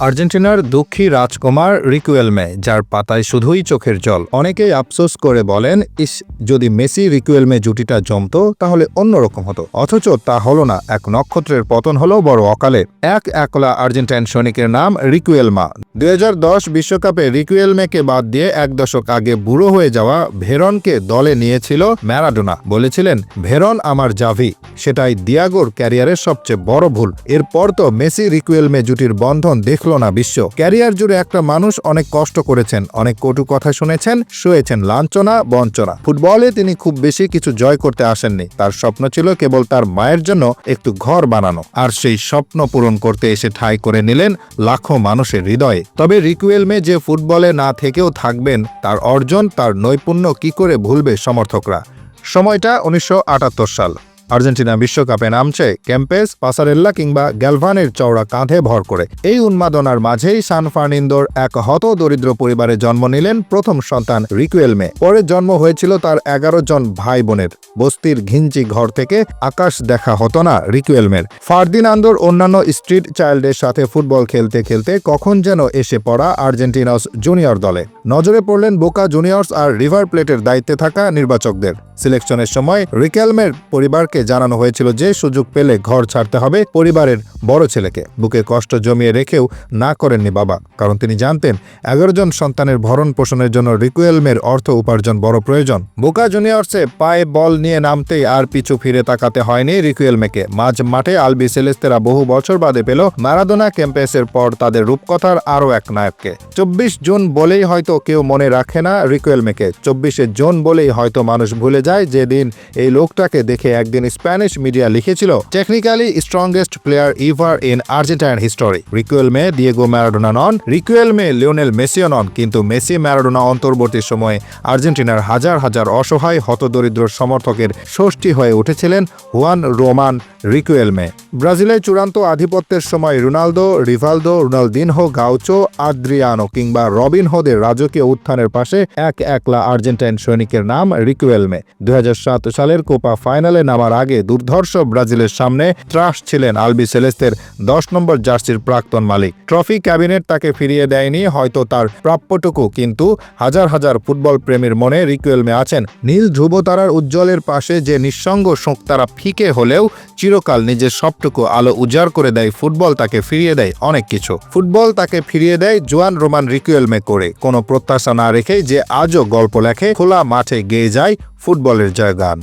আর্জেন্টিনার দুঃখী রাজকুমার রিকুয়েলমে যার পাতায় শুধুই চোখের জল অনেকেই আফসোস করে বলেন ইস যদি মেসি রিকুয়েলমে জুটিটা জমতো, তাহলে অন্যরকম হতো। অথচ তা হলো না, এক নক্ষত্রের পতন হলো বড় অকালে। এক একলা আর্জেন্টাইন সৈনিকের নাম রিকুয়েলমা। দুই বিশ্বকাপে রিকুয়েলমেকে বাদ দিয়ে এক দশক আগে বুড়ো হয়ে যাওয়া ভেরনকে দলে নিয়েছিল ম্যারাডোনা। বলেছিলেন, ভেরন আমার জাভি। সেটাই দিয়াগোর ক্যারিয়ারের সবচেয়ে বড় ভুল। এরপর তো মেসি রিকুয়েলমে জুটির বন্ধন দেখল না বিশ্ব। ক্যারিয়ার জুড়ে একটা মানুষ অনেক কষ্ট করেছেন, অনেক কটু কথা শুনেছেন, শুয়েছেন লাঞ্ছনা, বঞ্চনা। ফুটবলে তিনি খুব বেশি কিছু জয় করতে আসেননি। তার স্বপ্ন ছিল কেবল তার মায়ের জন্য একটু ঘর বানানো। আর সেই স্বপ্ন পূরণ করতে এসে ঠাঁই করে নিলেন লাখো মানুষের হৃদয়ে। তবে রিকুয়েলমে যে ফুটবলে না থেকেও থাকবেন, তার অর্জন, তার নৈপুণ্য কি করে ভুলবে সমর্থকরা? সময়টা উনিশশো আটাত্তর সাল। আর্জেন্টিনা বিশ্বকাপে নামছে ক্যাম্পেস, পাসারেল্লা কিংবা গ্যালভানের চওড়া কাঁধে ভর করে। এই উন্মাদনার মাঝেই সান ফার্নিন্দোর এক হত দরিদ্র পরিবারে জন্ম নিলেন প্রথম সন্তান রিকুয়েলমে। পরে জন্ম হয়েছিল তার এগারো জন ভাই বোনের বস্তির ঘিঞ্চি ঘর থেকে আকাশ দেখা হতো না রিকুয়েলমের। ফার্দিনান্দোর অন্যান্য স্ট্রিট চাইল্ডের সাথে ফুটবল খেলতে খেলতে কখন যেন এসে পড়া আর্জেন্টিনাস জুনিয়র দলে। নজরে পড়লেন বোকা জুনিয়র্স আর রিভার প্লেটের দায়িত্বে থাকা নির্বাচকদের। সিলেকশনের সময় রিকেলমের পরিবারকে জানানো হয়েছিল যে সুযোগ পেলে ঘর ছাড়তে হবে পরিবারের বড় ছেলেকে। বুকে কষ্ট জমিয়ে রেখেও না করেননি বাবা। কারণ তিনি জানতেন, এগারো জন সন্তানের ভরণ পোষণের জন্য রিকুয়েলমের অর্থ উপার্জন বড় প্রয়োজন। বোকা জুনিয়র্সে পায়ে বল নিয়ে নামতেই আর পিছু ফিরে তাকাতে হয়নি রিকুয়েলমেকে। মাঝ মাঠে আলবি সেলেস্তেরা বহু বছর বাদে পেল ম্যারাদোনা ক্যাম্পেসের পর তাদের রূপকথার আরও এক নায়ককে। চব্বিশ জুন বলেই হয়তো কেউ মনে রাখে না রিকুয়েলমেকে। চব্বিশে জুন বলেই হয়তো মানুষ ভুলে যায় যেদিন এই লোকটাকে দেখে একদিন স্প্যানিশ মিডিয়া লিখেছিল technically strongest player ever in Argentine history Riquelme Diego Maradona non Riquelme Lionel মেসিও নন, কিন্তু মেসি, ম্যারাডোনা অন্তর্বর্তী সময়ে আর্জেন্টিনার হাজার হাজার অসহায় হতদরিদ্র সমর্থকের ষষ্ঠী হয়ে উঠেছিলেন হুয়ান রোমান রিকুয়েল মে ব্রাজিলের চূড়ান্ত আধিপত্যের সময় Ronaldo Rivaldo Ronaldinho Gaucho Adriano কিংবা রবিনহোদের রাজকীয় উত্থানের পাশে এক একলা আর্জেন্টাইন সৈনিকের নাম রিকুয়েলমে দু হাজার সাত সালের কোপা ফাইনালে নামার আগে দুর্ধর্ষ ব্রাজিলের সামনে ত্রাস ছিলেন আলবি সেলেস্তের দশ নম্বর জার্সির প্রাক্তন মালিক। ট্রফি ক্যাবিনেট তাকে ফিরিয়ে দেয়নি, হয়তো তার প্রাপ্যটুকু, কিন্তু হাজার হাজার ফুটবল প্রেমীর মনে রিকুয়েলমে আছেন। নীল ধ্রুবতারার উজ্জ্বলের পাশে যে নিঃসঙ্গ শোক তারা ফিকে হলেও চিরকাল নিজের সবটুকু আলো উজাড় করে দেয় ফুটবল, তাকে ফিরিয়ে দেয় অনেক কিছু। ফুটবল তাকে ফিরিয়ে দেয় জোয়ান রোমান রিকুয়েলমে করে। কোনো প্রত্যাশা না রেখে যে আজও গল্প লেখে, খোলা মাঠে গেয়ে যায় ফুটবলের জয়গান।